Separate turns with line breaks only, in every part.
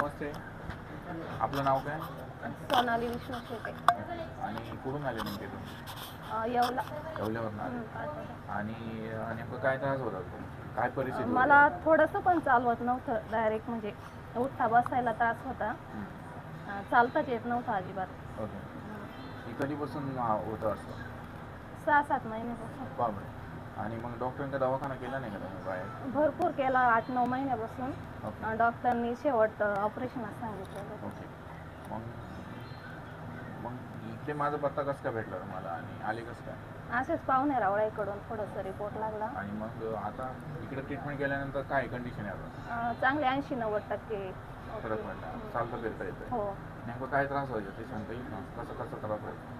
नमस्ते. आपलं नाव काय?
सोनाली विष्णू शेटे
आणि कुठून आले नेमके तुम्ही?
अं, येवला.
येवल्यावरून आले. आणि अं, नेमकं काय त्रास होता तुम्हाला? काय परिस्थिती होती?
मला थोडंसं पण चालवत नव्हतं डायरेक्ट म्हणजे उठता बसायला त्रास होता. अं, चालताच येत नव्हतं अजिबात.
ओके.
हे
कधीपासून हा, होतं असं?
सहा सात महिन्यापासून
बापरे. आणि मग डॉक्टरांचा दवाखाना केला नाही का तुम्ही बाहेर?
भरपूर केला आठ नऊ महिन्यापासून.
ओके.
अं, डॉक्टरांनी शेवट ऑपरेशन सांगितलं
ओके. मग मग इथे माझा पत्ता कसं काय भेटला तुम्हाला? आणि आले कसं काय?
असेच पाहुणे रावळ्याकडून थोडंसं रिपोर्ट लागला.
आणि मग आता इकडे ट्रीटमेंट केल्यानंतर काय कंडिशन आहे आता?
अं, चांगले ऐंशी नव्वद टक्के.
फरक पडला. चालतं फिरता येतं
हो.
नेमकं काय त्रास व्हायचा ते सांगता येईल ना कसं कसं त्रास व्हायचा?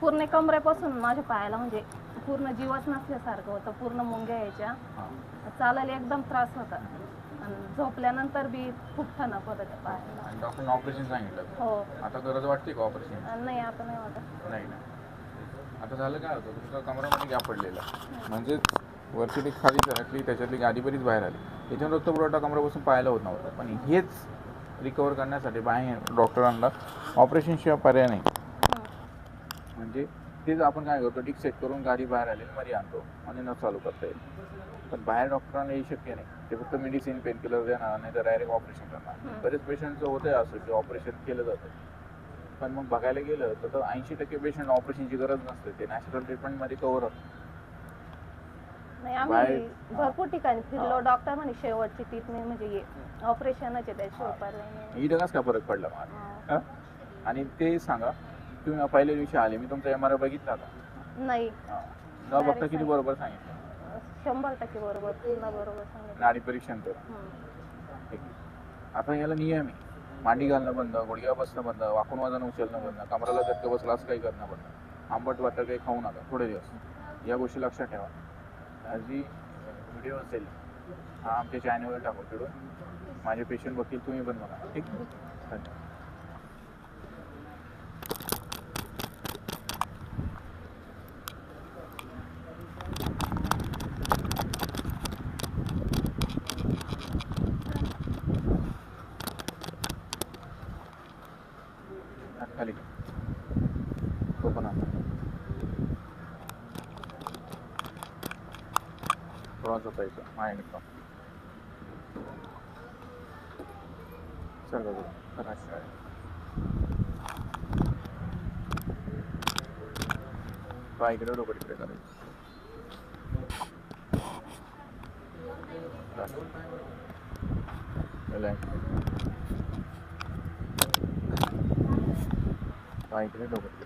पूर्ण कमरेपासून माझ्या पायाला म्हणजे पूर्ण जीवच नसल्यासारखं होतं पूर्ण मुंग्या यायच्या. चालायला एकदम त्रास होता. आणि झोपल्यानंतर बी खूप ठणक होतं त्या पायाला.
आणि डॉक्टरने ऑपरेशन सांगितलं
हो.
आता गरज वाटते का ऑपरेशन?
आणि नाही आता नाही वाटत.
नाही ना. आता झालं काय होतं तुमच्या कमरामध्ये गॅप पडलेला. म्हणजेच वरची ती खाली सरकली त्याच्यातली गादी बरीच बाहेर आली. त्याच्यावर रक्तपुरवठा कमरापासून पाहायला होत नव्हता. पण हेच रिकवर करण्यासाठी बाहेर डॉक्टरांना ऑपरेशनशिवाय पर्याय नाही. म्हणजे तेच आपण काय करतो डिक सेट करून गाडी बाहेर आली मध्ये आणतो आणि न चालू करता येईल. पण बाहेर डॉक्टरांना हे शक्य नाही. ते फक्त मेडिसिन पेन किलर देणार नाही तर डायरेक्ट ऑपरेशन करणार. बरेच पेशंटचं होतंय असं की ऑपरेशन केलं जातं. पण मग बघायला गेलं तर ऐंशी टक्के पेशंट ऑपरेशनची गरज नसते. ते नॅचरल ट्रीटमेंटमध्ये कवर होतं
नाही आम्ही भरपूर ठिकाणी फिरलो. डॉक्टर म्हणे शेवटची ट्रीटमेंट म्हणजे ऑपरेशनच आहे
कसं काय फरक पडला मला?
हं.
आणि ते सांगा. तुम्ही पहिल्या दिवशी आले मी तुमचा एम आर आय बघितला का?
नाही.
न बघता किती बरोबर सांगितलं?
शंभर टक्के बरोबर पूर्ण बरोबर सांगितलं.
नाडी परीक्षण तर. ठीक. आता याला नियम आहे. मांडी घालणं बंद गुडघ्या बसणं बंद वाकून वजन उचलणं बंद कमराला धक्के बसला असं काही करणं बंद. आंबट वाटतं काही खाऊ नका थोडे दिवस. या गोष्टी लक्षात ठेवा. जी व्हिडिओ असेल. हा आमच्या चॅनलवर टाकू तिकडून. माझे पेशंट बघतील तुम्ही पण बघा. ठीक? धन्यवाद. खाली तो पण आला. थोडासा पैसा माय निघतो चल बाबा करा शाळेत पाय इकडे डोकं तिकडे करायचं நான் இப்படி நோக்கிட்டு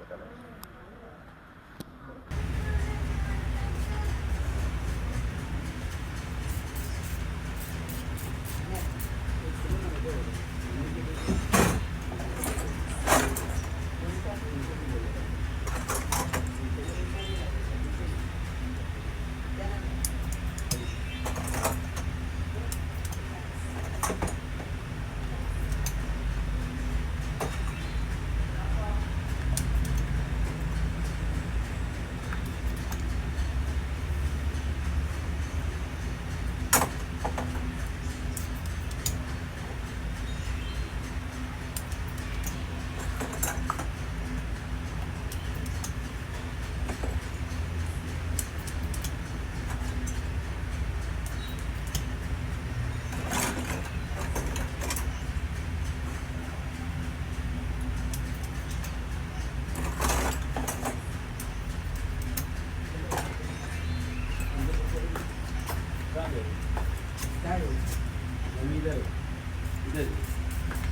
रिलॅक्स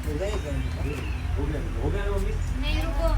हो गया हो गया मम्मी
नहीं रुको